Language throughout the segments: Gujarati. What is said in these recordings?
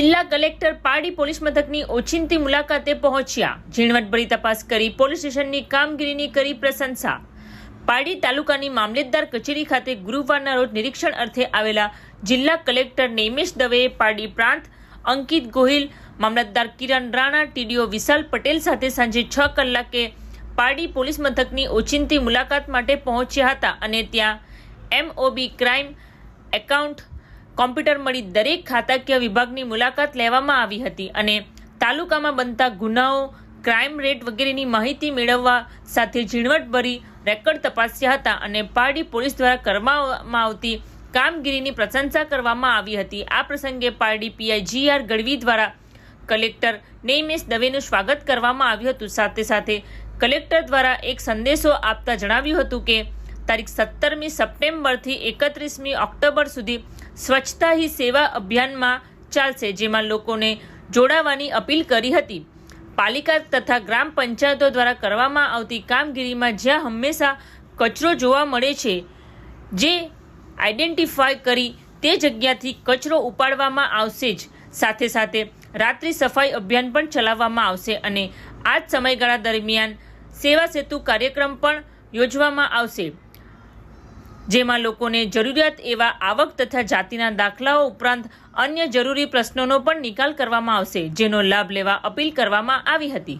જિલ્લા કલેક્ટર પાડી પોલીસ મથકની ઓચિંતી મુલાકાતે પહોંચ્યા. ઝીણવટભરી તપાસ કરી પોલીસ સ્ટેશનની કામગીરીની કરી પ્રશંસા. પાડી તાલુકાની મામલતદાર કચેરી ખાતે ગુરુવારના રોજ નિરીક્ષણ અર્થે આવેલા જિલ્લા કલેક્ટર નિમેશ દવેએ પાડી પ્રાંત, અંકિત ગોહિલ, મામલતદાર કિરણ રાણા, ટીડીઓ વિશાલ પટેલ સાથે સાંજે છ કલાકે પાડી પોલીસ મથકની ઓચિંતી મુલાકાત માટે પહોંચ્યા હતા અને ત્યાં એમઓબી ક્રાઇમ એકાઉન્ટ કોમ્પ્યુટર મળી દરેક ખાતાકીય વિભાગની મુલાકાત લેવામાં આવી હતી અને તાલુકામાં બનતા ગુનાઓ ક્રાઇમ રેટ વગેરેની માહિતી મેળવવા સાથે ઝીણવટભરી રેકર્ડ તપાસ્યા હતા અને પારડી પોલીસ દ્વારા કરવામાં આવતી કામગીરીની પ્રશંસા કરવામાં આવી હતી. આ પ્રસંગે Pardi PI G R Gadhvi દ્વારા કલેક્ટર નેમેશ દવેનું સ્વાગત કરવામાં આવ્યું હતું. સાથે સાથે કલેક્ટર દ્વારા એક સંદેશો આપતા જણાવ્યું હતું કે તારીખ સત્તરમી સપ્ટેમ્બરથી એકત્રીસમી ઓક્ટોબર સુધી સ્વચ્છતા હી સેવા અભિયાનમાં ચાલશે, જેમાં લોકોને જોડાવાની અપીલ કરી હતી. પાલિકા તથા ગ્રામ પંચાયતો દ્વારા કરવામાં આવતી કામગીરીમાં જ્યાં હંમેશા કચરો જોવા મળે છે, જે આઈડેન્ટિફાય કરી તે જગ્યાથી કચરો ઉપાડવામાં આવશે જ. સાથે સાથે રાત્રિ સફાઈ અભિયાન પણ ચલાવવામાં આવશે અને આ જ સમયગાળા દરમિયાન સેવા સેતુ કાર્યક્રમ પણ યોજવામાં આવશે. જેમાં લોકોને જરૂરિયાત એવા આવક તથા જાતિના દાખલાઓ ઉપરાંત અન્ય જરૂરી પ્રશ્નોનો પણ નિકાલ કરવામાં આવશે, જેનો લાભ લેવા અપીલ કરવામાં આવી હતી.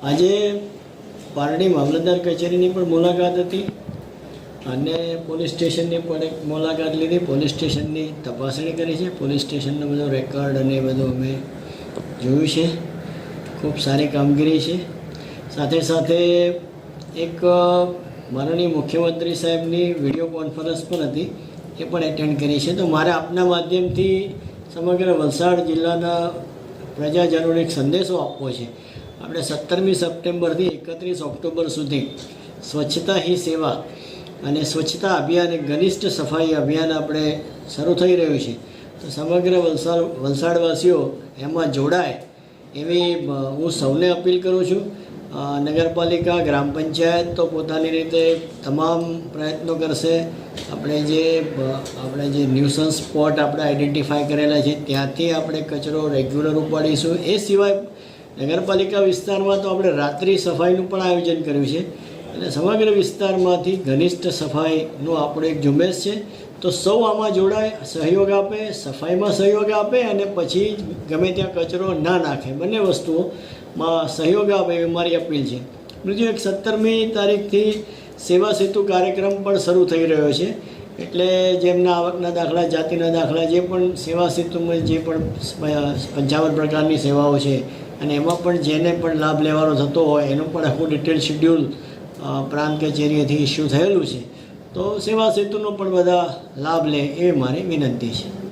આજે પારડી મામલતદાર કચેરીની પણ મુલાકાત હતી અને પોલીસ સ્ટેશનની પણ એક મુલાકાત લીધી. પોલીસ સ્ટેશનની તપાસણી કરી છે. પોલીસ સ્ટેશનનો બધો રેકોર્ડ અને એ બધું અમે જોયું છે. ખૂબ સારી કામગીરી છે. સાથે સાથે એક માનનીય મુખ્યમંત્રી સાહેબની વીડિયો કોન્ફરન્સ પણ હતી. એ પણ એટેન્ડ કરી છે. તો મારે આપના માધ્યમથી સમગ્ર વલસાડ જિલ્લાના પ્રજાજનોને એક સંદેશો આપવો છે. આપણે સત્તરમી સપ્ટેમ્બરથી એકત્રીસ ઓક્ટોબર સુધી સ્વચ્છતા હી સેવા અને સ્વચ્છતા અભિયાન એક ઘનિષ્ઠ સફાઈ અભિયાન આપણે શરૂ થઈ રહ્યું છે. તો સમગ્ર વલસાડ, વલસાડવાસીઓ એમાં જોડાય એવી હું સૌને અપીલ કરું છું. નગરપાલિકા, ગ્રામ પંચાયત તો પોતાની રીતે તમામ પ્રયત્નો કરશે. આપણે જે આપણે જે ન્યુસન્સ સ્પોટ આપણે આઈડેન્ટિફાય કરેલા છે, ત્યાંથી આપણે કચરો રેગ્યુલર ઉપાડીશું. એ સિવાય નગરપાલિકા વિસ્તારમાં તો આપણે રાત્રિ સફાઈનું પણ આયોજન કર્યું છે. એટલે સમગ્ર વિસ્તારમાંથી ઘનિષ્ઠ સફાઈનું આપણો એક ઝુંબેશ છે. તો સૌ આમાં જોડાય, સહયોગ આપે, સફાઈમાં સહયોગ આપે અને પછી ગમે ત્યાં કચરો ના નાખે. બંને વસ્તુઓમાં સહયોગ આપે એવી મારી અપીલ છે. બીજું એક સત્તરમી તારીખથી સેવા સેતુ કાર્યક્રમ પણ શરૂ થઈ રહ્યો છે. એટલે જેમના આવકના દાખલા, જાતિના દાખલા, જે પણ સેવા સેતુમાં જે પણ પંચાવન પ્રકારની સેવાઓ છે અને એમાં પણ જેને પણ લાભ લેવાનો થતો હોય, એનું પણ આખું ડિટેલ શિડ્યુલ પ્રાંત કચેરીએથી ઇસ્યુ થયેલું છે. તો સેવા સેતુનો પણ બધા લાભ લે એ મારી વિનંતી છે.